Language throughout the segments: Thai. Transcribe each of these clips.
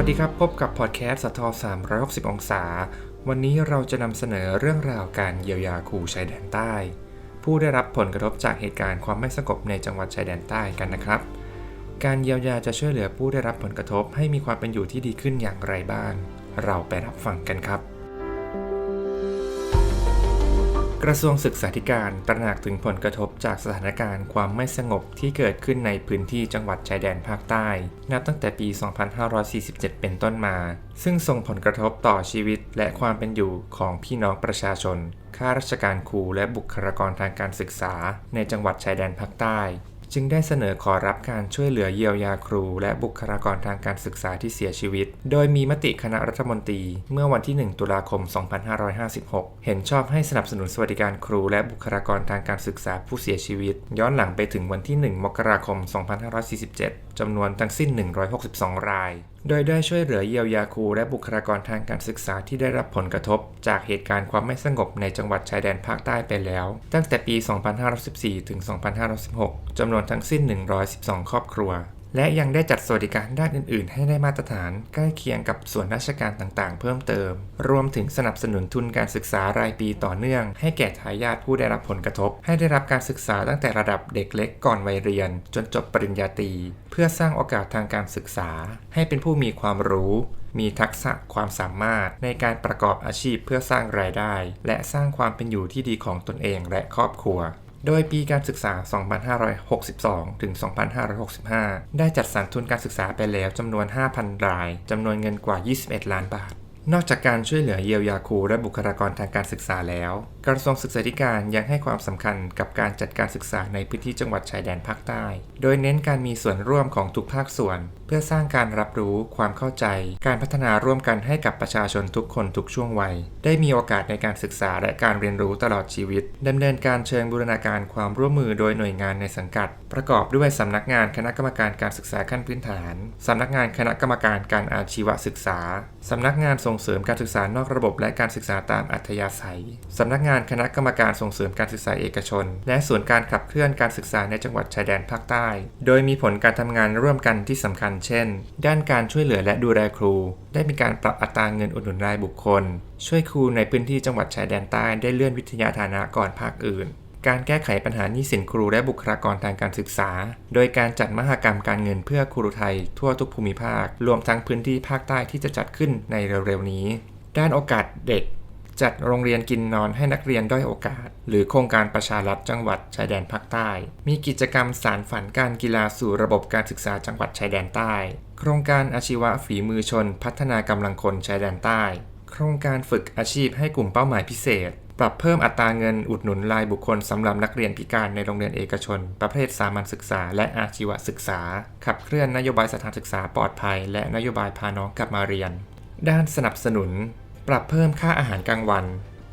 วัสดีครับ พบกับพอดแคสต์สทอ360 องศา วันนี้เราจะนำเสนอเรื่องราวการเยียวยาขู่ชายแดนใต้ ผู้ได้รับผลกระทบจากเหตุการณ์ความไม่สงบในจังหวัดชายแดนใต้กันนะครับ การเยียวยาจะช่วยเหลือผู้ได้รับผลกระทบให้มีความเป็นอยู่ที่ดีขึ้นอย่างไรบ้าง เราไปรับฟังกันครับ กระทรวงศึกษาธิการตระหนักถึงผลกระทบจากสถานการณ์ความไม่สงบที่เกิดขึ้นในพื้นที่จังหวัดชายแดนภาคใต้ นับตั้งแต่ปี 2547 เป็นต้นมา ซึ่งส่งผลกระทบต่อชีวิตและความเป็นอยู่ของพี่น้องประชาชน ข้าราชการครูและบุคลากรทางการศึกษาในจังหวัดชายแดนภาคใต้ จึงได้เสนอขอรับการช่วยเหลือเยียวยาครู และบุคลากรทางการศึกษาที่เสียชีวิต โดยมีมติคณะรัฐมนตรี เมื่อวันที่ 1 ตุลาคม 2556 เห็นชอบให้สนับสนุนสวัสดิการครู และบุคลากรทางการศึกษาผู้เสียชีวิต ย้อนหลังไปถึงวันที่ 1 มกราคม 2547 จำนวนทั้งสิ้น 162 ราย โดยได้ช่วยเหลือเยียวยาครูและบุคลากรทางการศึกษาที่ได้รับผลกระทบ จากเหตุการณ์ความไม่สงบในจังหวัดชายแดนภาคใต้ไปแล้ว ตั้งแต่ปี 2514 ถึง 2516 จำนวนทั้งสิ้น 112 ครอบครัว และยังได้จัดสวัสดิการด้านอื่น ๆ ให้ได้มาตรฐานใกล้เคียงกับส่วนราชการต่างๆ เพิ่มเติม รวมถึงสนับสนุนทุนการศึกษารายปีต่อเนื่อง ให้แก่ทายาทผู้ได้รับผลกระทบ ให้ได้รับการศึกษาตั้งแต่ระดับเด็กเล็กก่อนวัยเรียน จนจบปริญญาตรี เพื่อสร้างโอกาสทางการศึกษา ให้เป็นผู้มีความรู้มีทักษะความสามารถในการประกอบอาชีพเพื่อสร้างรายได้ และสร้างความเป็นอยู่ที่ดีของตนเองและครอบครัว โดยปีการศึกษา 2562 ถึง 2565 ได้จัดสรรทุนการศึกษาไปแล้วจำนวน 5,000 ราย จำนวนเงินกว่า 21 ล้านบาท นอกจากการช่วยเหลือเยียวยาครูและบุคลากรทางการศึกษาแล้ว กระทรวงศึกษาธิการยังให้ความสำคัญกับการจัดการศึกษาในพื้นที่จังหวัดชายแดนภาคใต้ โดยเน้นการมีส่วนร่วมของทุกภาคส่วนเพื่อสร้างการรับรู้ความเข้าใจ การพัฒนาร่วมกันให้กับประชาชนทุกคนทุกช่วงวัย ได้มีโอกาสในการศึกษาและการเรียนรู้ตลอดชีวิตดำเนินการเชิงบูรณาการความร่วมมือโดยหน่วยงานในสังกัด ประกอบด้วยสำนักงานคณะกรรมการการศึกษาขั้นพื้นฐานสำนักงานคณะกรรมการการอาชีวศึกษาสำนักงานส่งเสริมการศึกษานอกระบบและการศึกษาตามอัธยาศัยสำนักงานคณะกรรมการส่งเสริมการศึกษาเอกชน และส่วนการขับเคลื่อนการศึกษาในจังหวัดชายแดนภาคใต้ โดยมีผลการทำงานร่วมกันที่สำคัญเช่น ด้านการช่วยเหลือและดูแลครู ได้มีการปรับอัตราเงินอุดหนุนรายบุคคล ช่วยครูในพื้นที่จังหวัดชายแดนใต้ได้เลื่อนวิทยาฐานะก่อนภาคอื่น การแก้ไขปัญหาหนี้สินครูและบุคลากรทางการศึกษา โดยการจัดมหกรรมการเงินเพื่อครูไทย ทั่วทุกภูมิภาค รวมทั้งพื้นที่ภาคใต้ที่จะจัดขึ้นในเร็วๆนี้ด้านโอกาสเด็ก จัดโรงเรียนกินนอนให้นักเรียนด้อยโอกาส หรือโครงการประชารัฐจังหวัดชายแดนภาคใต้ มีกิจกรรมสารฝันการกีฬาสู่ระบบการศึกษาจังหวัดชายแดนใต้ โครงการอาชีวะฝีมือชน พัฒนากำลังคนชายแดนใต้ โครงการฝึกอาชีพให้กลุ่มเป้าหมายพิเศษ ปรับเพิ่มอัตราเงินอุดหนุนรายบุคคลสำหรับนักเรียนพิการในโรงเรียนเอกชน ประเภทสามัญศึกษา และอาชีวศึกษา ขับเคลื่อนนโยบายสถานศึกษาปลอดภัย และนโยบายพาน้องกลับมาเรียน ด้านสนับสนุน ปรับเพิ่มค่าอาหารกลางวัน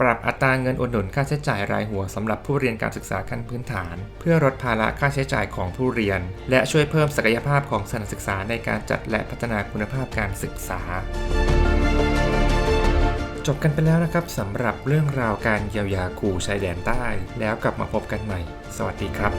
ปรับอัตราเงินอุดหนุนค่าใช้จ่ายรายหัวสำหรับผู้เรียนการศึกษาขั้นพื้นฐาน เพื่อลดภาระค่าใช้จ่ายของผู้เรียน และช่วยเพิ่มศักยภาพของสถานศึกษาในการจัดและพัฒนาคุณภาพการศึกษาจบกันไปแล้วนะครับสำหรับเรื่องราวการเยียวยาครูชายแดนใต้ แล้วกลับมาพบกันใหม่ สวัสดีครับ